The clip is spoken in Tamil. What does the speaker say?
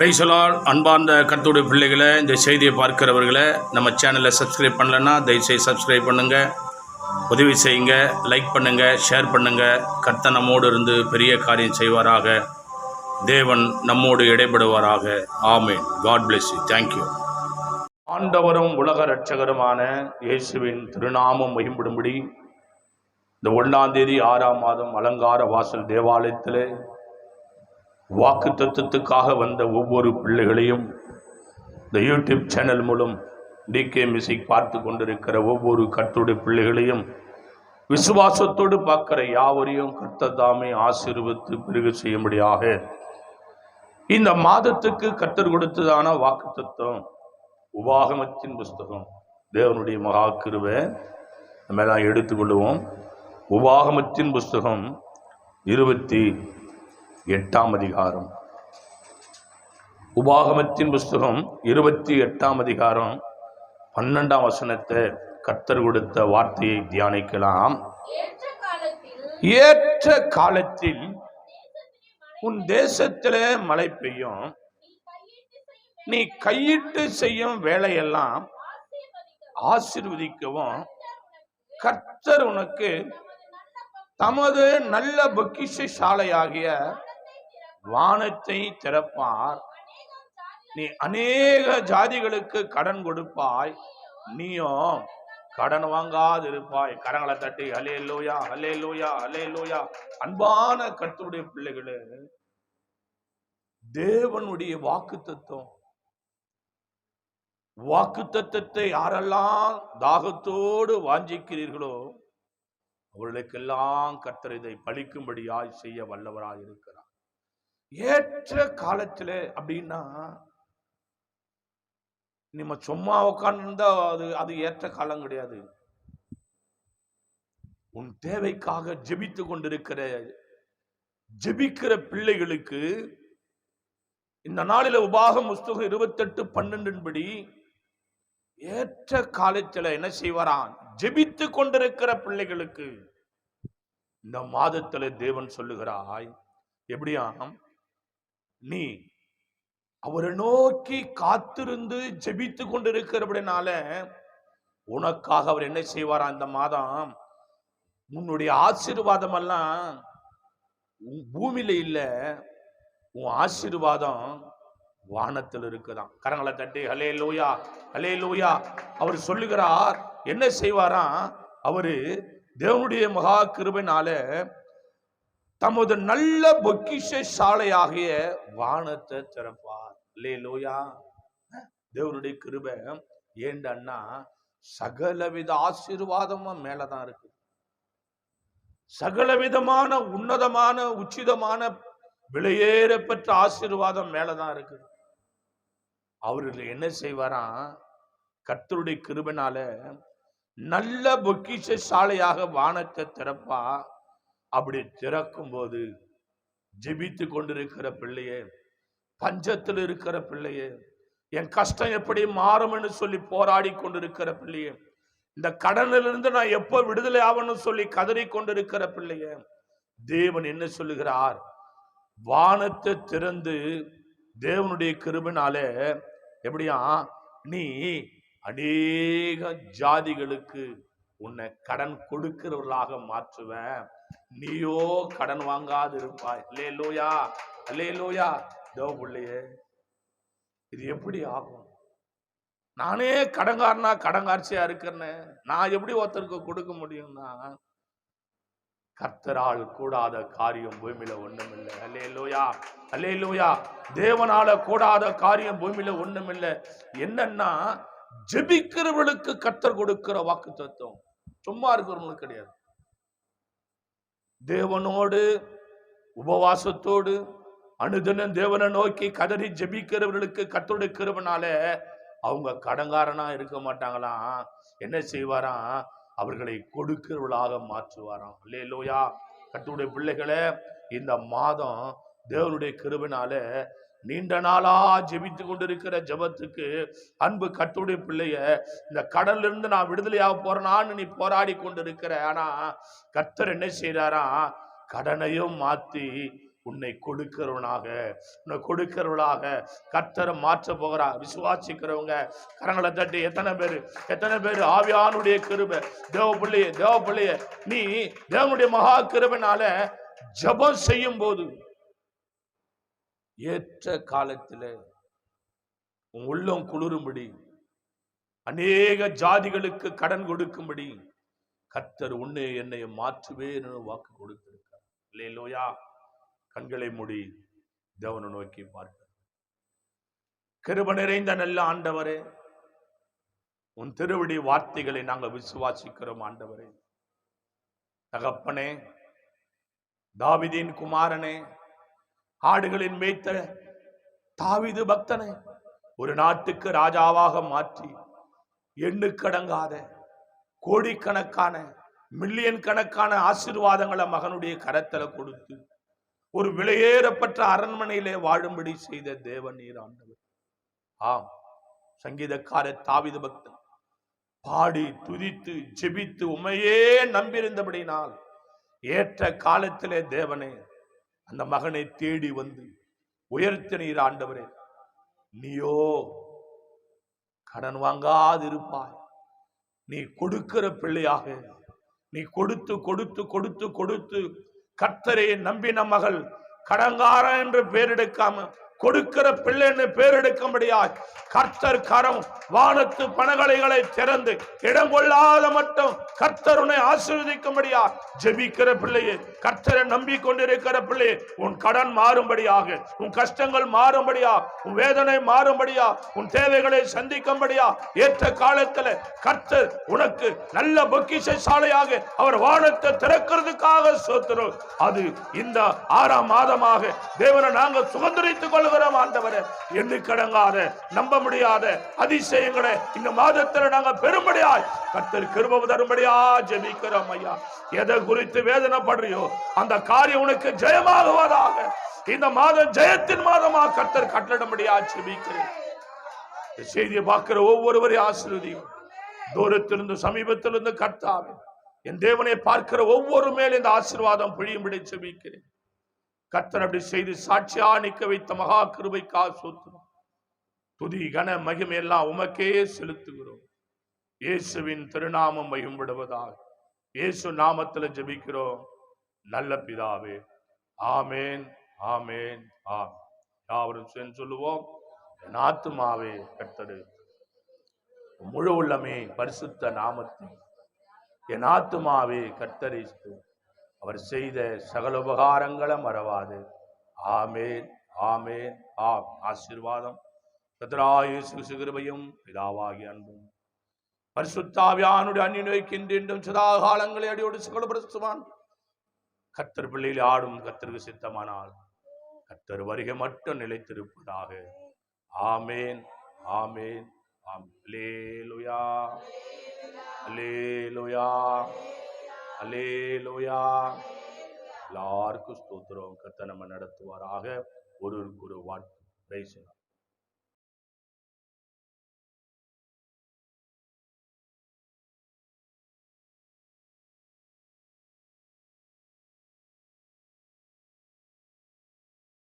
பிரைசலால் அன்பார்ந்த கர்த்தருடைய பிள்ளைகளை இந்த செய்தியை பார்க்கிறவர்களை நம்ம சேனலை சப்ஸ்கிரைப் பண்ணலைன்னா தயவுசெய்து சப்ஸ்கிரைப் பண்ணுங்கள் உதவி செய்யுங்க லைக் பண்ணுங்கள் ஷேர் பண்ணுங்கள் கர்த்தர் நம்மோடு இருந்து பெரிய காரியம் செய்வாராக. தேவன் நம்மோடு இடைபடுவாராக. ஆமேன். God bless you thank you ஆண்டவரும் உலக ரட்சகருமான இயேசுவின் திருநாமம் மகிம்படும்படி இந்த ஒன்றாம் தேதி ஆறாம் மாதம் அலங்கார வாசல் தேவாலயத்தில் வாக்கு தத்துவத்துக்காக வந்த ஒவ்வொரு பிள்ளைகளையும் இந்த யூடியூப் சேனல் மூலம் டிகே மியூசிக் பார்த்து கொண்டிருக்கிற ஒவ்வொரு கர்த்தருடைய பிள்ளைகளையும் விசுவாசத்தோடு பார்க்கிற யாவரையும் கர்த்ததாமே ஆசீர்வத்து பெருக செய்யும்படியாக இந்த மாதத்துக்கு கர்த்தர் கொடுத்ததான வாக்கு தத்துவம் உபாகமத்தின் புஸ்தகம். தேவனுடைய மகா கிருவை நம்ம எல்லாம் எடுத்துக்கொள்ளுவோம் உபாகமத்தின் புஸ்தகம் இருபத்தி எட்டாம் அதிகாரம். உபாகமத்தின் புஸ்தகம் இருபத்தி எட்டாம் அதிகாரம் பன்னெண்டாம் வசனத்தை கர்த்தர் கொடுத்த வார்த்தையை தியானிக்கலாம். ஏற்ற காலத்தில் உன் தேசத்தில் மழை பெய்யும். நீ கையிட்டு செய்யும் வேலையெல்லாம் ஆசிர்வதிக்கவும். கர்த்தர் உனக்கு தமது நல்ல பொக்கிஷ சாலையாகிய வானத்தை திறப்பார். நீ அநேக ஜாதிகளுக்கு கடன் கொடுப்பாய். நீயும் கடன் வாங்காது இருப்பாய் கரங்களை தட்டி ஹலே லோயா ஹலே லோயா ஹலே லோயா அன்பான கத்துடைய பிள்ளைகளே தேவனுடைய வாக்கு தத்துவம் வாக்கு தத்தத்தை யாரெல்லாம் தாகத்தோடு வாஞ்சிக்கிறீர்களோ அவர்களுக்கெல்லாம் கர்த்தர் இதை பழிக்கும்படியாய் செய்ய வல்லவராய் இருக்கிறார் ஏற்ற காலத்தில் அப்படின்னா நம்ம சும்மா உட்காந்துருந்தா அது அது ஏற்ற காலம் கிடையாது. உன் தேவைக்காக ஜெபித்து கொண்டிருக்கிற ஜெபிக்கிற பிள்ளைகளுக்கு இந்த நாளில உபாகம் புஸ்தகம் இருபத்தெட்டு பன்னெண்டின்படி ஏற்ற காலத்துல என்ன செய்வாராம்? ஜெபித்து கொண்டிருக்கிற பிள்ளைகளுக்கு. இந்த மாதத்துல தேவன் சொல்லுகிறாய் எப்படியாம்? நீ அவரை நோக்கி காத்திருந்து ஜெபித்து கொண்டிருக்கிறபடினால உனக்காக அவர் என்ன செய்வாரா அந்த மாதம்? உன்னுடைய ஆசீர்வாதம் எல்லாம் உன் பூமியில இல்ல உன் ஆசீர்வாதம் வானத்தில் இருக்குதான் கரங்களை தட்டி ஹலே லோயா ஹலே லோயா அவர் சொல்லுகிறார் என்ன செய்வாராம் அவரு தேவனுடைய மகா கிருபைனால தமது நல்ல பொக்கிஷ சாலையாகிய வானத்தை திறப்பார். இல்லையே லோயா தேவனுடைய கிருப. ஏண்டன்னா சகலவித ஆசீர்வாதமும் மேலதான் இருக்கு. சகலவிதமான உன்னதமான உச்சிதமான விலையேற பெற்ற ஆசீர்வாதம் மேலதான் இருக்கு. அவர்கள் என்ன செய்வாராம்? கர்த்தருடைய கிருபனால நல்ல பொக்கிஷ சாலையாக வானத்தை திறப்பா. அப்படி திறக்கும் போது ஜெபித்து கொண்டிருக்கிற பிள்ளையே பஞ்சத்தில் இருக்கிற பிள்ளையே என் கஷ்டம் எப்படி மாறும்னு சொல்லி போராடி கொண்டிருக்கிற பிள்ளையே இந்த கடனிலிருந்து நான் எப்போ விடுதலை ஆகணும்னு சொல்லி கதறி கொண்டிருக்கிற பிள்ளையே தேவன் என்ன சொல்லுகிறார்? வானத்தை திறந்து தேவனுடைய கிருபினாலே எப்படியா நீ அநேக ஜாதிகளுக்கு உன்னை கடன் கொடுக்கிறவர்களாக மாற்றுவேன். நீயோ கடன் வாங்காது இருப்பாய் அல்லே லோயா அல்லே லோயா தேவ பிள்ளையே இது எப்படி ஆகும்? நானே கடங்காரனா கடங்காட்சியா இருக்கிறேன்னு நான் எப்படி ஒருத்தருக்கு கொடுக்க முடியும்னா கர்த்தரால் கூடாத காரியம் பூமியில ஒண்ணுமில்லை. அல்லே லோயா அல்லே லோயா தேவனால கூடாத காரியம் பூமியில ஒண்ணுமில்லை. என்னன்னா ஜெபிக்கிறவர்களுக்கு கர்த்தர் கொடுக்கிற வாக்கு தத்துவம் சும்மா இருக்கிறவங்களுக்கு கிடையாது. தேவனோடு உபவாசத்தோடு அனுதினம் தேவனை நோக்கி கதறி ஜபிக்கிறவர்களுக்கு கத்தருடைய கிருபனால அவங்க கடங்காரனா இருக்க மாட்டாங்களாம். என்ன செய்வாராம்? அவர்களை கொடுக்கிறவர்களாக மாற்றுவாராம். இல்லையே லோயா கத்துடைய பிள்ளைகளை இந்த மாதம் தேவனுடைய கிருபினால நீண்ட நாளா ஜெபித்து கொண்டிருக்கிற ஜெபத்துக்கு அன்பு கட்டுடைய பிள்ளைய இந்த கடல்ல இருந்து நான் விடுதலையாக போறேனான்னு நீ போராடி கொண்டிருக்கிற. ஆனா கர்த்தர் என்ன செய்யறாரா கடனையும் மாத்தி உன்னை கொடுக்கிறவனாக உன்னை கொடுக்கிறவளாக கர்த்தரை மாற்ற போகிறா. விசுவாசிக்கிறவங்க கரங்களை தட்டி எத்தனை பேர் எத்தனை பேர்? ஆவியானுடைய கிருபை. தேவ பிள்ளைய தேவ பிள்ளைய நீ தேவனுடைய மகா கிருபைனால ஜெபம் செய்யும் போது ஏற்ற காலத்துல உன் உள்ளம் குளிரும்படி அநேக ஜாதிகளுக்கு கடன் கொடுக்கும்படி கர்த்தர் உன்னை என்னை மாற்றுவேன்னு வாக்கு கொடுத்திருக்கார் இல்லையிலோயா கண்களை மூடி தேவனை நோக்கி பார்க்க. கிருப நிறைந்த நல்ல ஆண்டவரே உன் திருவடி வார்த்தைகளை நாங்கள் விசுவாசிக்கிறோம் ஆண்டவரே. தகப்பனே தாவிதின் குமாரனே ஆடுகளின் மேய்த்த தாவிது பக்தனை ஒரு நாட்டுக்கு ராஜாவாக மாற்றி எண்ணுக்கடங்காத கோடிக்கணக்கான மில்லியன் கணக்கான ஆசீர்வாதங்களை மகனுடைய கரத்தில் கொடுத்து ஒரு விலையேறப்பட்ட அரண்மனையிலே வாழும்படி செய்த தேவன் நீர் ஆண்டவர். ஆம் சங்கீதக்கார தாவித பக்தன். பாடி துதித்து ஜெபித்து உமையே நம்பியிருந்தபடினால் ஏற்ற காலத்திலே தேவனே அந்த மகனை தேடி வந்து உயர்த்தினீர் ஆண்டவரே நீயோ கடன் வாங்காதிருப்பாய். நீ கொடுக்கிற பிள்ளையாக நீ கொடுத்து கொடுத்து கொடுத்து கொடுத்து கத்தரையை நம்பின மகள் கடங்காரன் என்று பேரெடுக்காம கொடுக்கிற பிள்ளைன்னு பேர் எடுக்க முடியாது கர்த்தர் கரம் வானத்து பணகலைகளை திறந்து இடம் கொள்ளாத மட்டும் கர்த்தருனை உன்னை ஆசீர்வதிக்கும்படியா ஜெபிக்கிற பிள்ளையே கர்த்தரை நம்பி கொண்டிருக்கிற பிள்ளையே உன் கடன் மாறும்படியாக உன் கஷ்டங்கள் மாறும்படியா உன் வேதனை மாறும்படியா உன் தேவைகளை சந்திக்கும்படியா ஏற்ற காலத்துல கர்த்தர் உனக்கு நல்ல பொக்கிஷ சாலையாக அவர் வானத்தை திறக்கிறதுக்காக சோத்துறோம் அது இந்த ஆறாம் மாதமாக தேவனை நாங்கள் சுதந்திரித்துக் கொள்கிறோம் ஆண்டவரே எண்ணி கடங்காத நம்ப முடியாத அதிசயங்களை இந்த மாதத்தில் நாங்க பெரும்படியாய் கத்தர் கிருப தரும்படியா ஜெபிக்கிறோம் ஐயா. எதை குறித்து வேதனைப்படுறியோ அந்த காரியம் உனக்கு ஜெயமாகுவதாக. இந்த மாதம் ஜெயத்தின் மாதமா கத்தர் கட்டளம்படியா ஜெபிக்கிறேன். செய்தியை பார்க்கிற ஒவ்வொருவரையும் ஆசீர்வதியும். தூரத்திலிருந்து சமீபத்திலிருந்து கர்த்தாவே என் தேவனை பார்க்கிற ஒவ்வொரு மேல் இந்த ஆசீர்வாதம் பிழியும்படி செபிக்கிறேன் கர்த்தர் அப்படி செய்து சாட்சியா நிக்க வைத்த மகா கிருபைக்கா சோத்துறோம். துதி கன மகிமை எல்லாம் உமக்கே செலுத்துகிறோம். இயேசுவின் திருநாமம் மகிம்படுவதாக இயேசு நாமத்துல ஜெபிக்கிறோம். நல்ல பிதாவே. ஆமேன் ஆமேன் ஆம் யாவரும் சேர்ந்து சொல்லுவோம். என் ஆத்துமாவே கர்த்தரு முழு உள்ளமே பரிசுத்த நாமத்தை என் ஆத்துமாவே கர்த்தரை அவர் செய்த சகல உபகாரங்களை மறவாது. ஆமேன் ஆமேன் ஆம். ஆசீர்வாதம். கத்ராயேசு பிதாவாகி அன்பும். பரிசுத்தாவியானுடைய அந்நிய நோய்க்கின்றும் சதா காலங்களை அடியோடு சகல பிரசுவான் கத்தர் பிள்ளையில் ஆடும் கத்தருக்கு சித்தமானால் கத்தர் வருகை மட்டும் நிலைத்திருப்பதாக. ஆமேன் ஆமேன் ஆம். லேலுயா அல்லேலூயா அல்லேலூயா எல்லாருக்கும் ஸ்தோத்திரம் கத்த நம்ம நடத்துவாராக. ஒருவருக்கு ஒரு வாழ்த்து பிரைஸ்